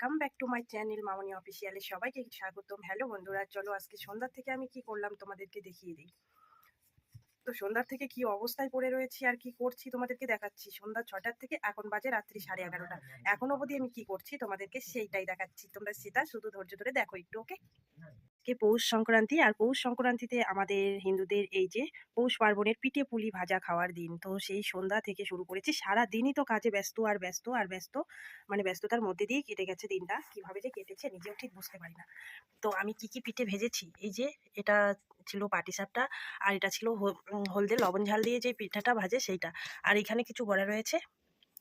Welcome back to my channel Mamoni অফিসিয়ালে সবাইকে স্বাগতম। Hello বন্ধুরা, চলো আজকে সন্ধ্যার থেকে আমি কি করলাম তোমাদেরকে দেখিয়ে দিই। তো সন্ধ্যার থেকে কি অবস্থায় পড়ে রয়েছি আর কি করছি তোমাদেরকে দেখাচ্ছি। সন্ধ্যা ছটার থেকে এখন বাজে রাত্রি সাড়ে এগারোটা। এখন অবধি আমি কি করছি তোমাদেরকে সেইটাই দেখাচ্ছি। তোমরা সেটা শুধু ধৈর্য ধরে দেখো একটু ওকে আজকে পৌষ সংক্রান্তি, আর পৌষ সংক্রান্তিতে আমাদের হিন্দুদের এই যে পৌষ পার্বণের পিঠে পুলি ভাজা খাওয়ার দিন। তো সেই সন্ধ্যা থেকে শুরু করেছি। সারা দিনই তো কাজে ব্যস্ত আর ব্যস্ত আর ব্যস্ত। মানে ব্যস্ততার মধ্যে দিয়ে কেটে গেছে দিনটা। কীভাবে যে কেটেছে নিজেও ঠিক বুঝতে পারি না। তো আমি কি কি পিঠে ভেজেছি? এই যে এটা ছিল পাটিসাপটা আর এটা ছিল হলদে লবণ ঝাল দিয়ে যে পিঠাটা ভাজে সেইটা। আর এখানে কিছু বড়া রয়েছে।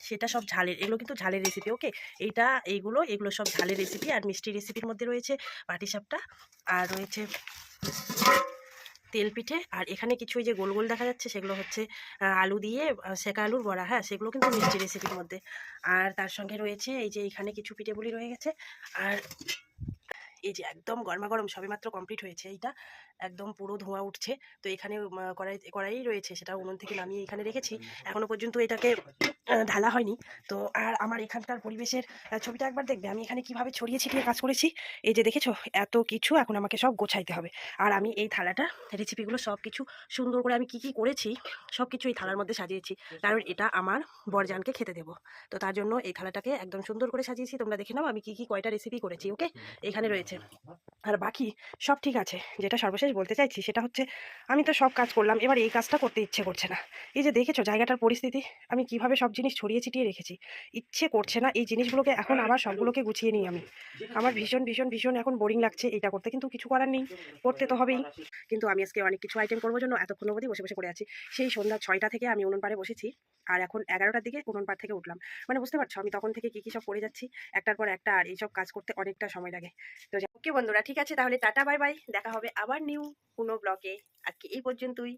সেটা সব ঝালের, এগুলো কিন্তু ঝালের রেসিপি ওকে এইটা এইগুলো এগুলো সব ঝালের রেসিপি আর মিষ্টি রেসিপির মধ্যে রয়েছে পাটিসাপটা আর রয়েছে তেল পিঠে আর এখানে কিছু যে গোল গোল দেখা যাচ্ছে, সেগুলো হচ্ছে আলু দিয়ে সেকা আলুর বড়া হ্যাঁ? সেগুলো কিন্তু মিষ্টি রেসিপির মধ্যে। আর তার সঙ্গে রয়েছে এই যে এখানে কিছু পিঠেগুলি রয়ে গেছে। আর এই যে একদম গরমা গরম সবেমাত্র কমপ্লিট হয়েছে এইটা, একদম পুরো ধোঁয়া উঠছে। তো এখানে কড়াই কড়াই রয়েছে, সেটা উনুন থেকে নামিয়ে এখানে রেখেছি। এখনও পর্যন্ত এটাকে ঢালা হয়নি। তো আর আমার এখানকার পরিবেশের ছবিটা একবার দেখবে। আমি এখানে কীভাবে ছড়িয়ে ছিটিয়ে কাজ করেছি, এই যে দেখেছ, এত কিছু এখন আমাকে সব গোছাইতে হবে। আর আমি এই থালাটা রেসিপিগুলো সব কিছু সুন্দর করে আমি কি কি করেছি সব কিছু এই থালার মধ্যে সাজিয়েছি। কারণ এটা আমার বরজানকে খেতে দেবো। তো তার জন্য এই থালাটাকে একদম সুন্দর করে সাজিয়েছি। তোমরা দেখে নাও আমি কি কি কয়টা রেসিপি করেছি ওকে এখানে রয়েছে 嗯 আর বাকি সব ঠিক আছে। যেটা সর্বশেষ বলতে চাইছি সেটা হচ্ছে আমি তো সব কাজ করলাম এবার এই কাজটা করতে ইচ্ছে করছে না। এই যে দেখেছ জায়গাটার পরিস্থিতি আমি কীভাবে সব জিনিস ছড়িয়ে ছিটিয়ে রেখেছি? ইচ্ছে করছে না এই জিনিসগুলোকে এখন আবার সবগুলোকে গুছিয়ে নিই আমি। আমার ভীষণ ভীষণ ভীষণ এখন বোরিং লাগছে এটা করতে কিন্তু কিছু করার নেই। করতে তো হবেই। কিন্তু আমি আজকে অনেক কিছু আইটেম করব জন্য এতক্ষণ অবধি বসে বসে করে আছি। সেই সন্ধ্যা ছয়টা থেকে আমি উনুন পাড়ে বসেছি আর এখন এগারোটার দিকে উনুন পাড় থেকে উঠলাম। মানে বুঝতে পারছ আমি তখন থেকে কী কী সব করে যাচ্ছি একটার পর একটা আর এইসব কাজ করতে অনেকটা সময় লাগে। তো ওকে বন্ধুরা, ঠিক আছে? তাহলে টাটা, বাই বাই। দেখা হবে আবার নিউ কোনো ব্লগে আজকে এই পর্যন্তই।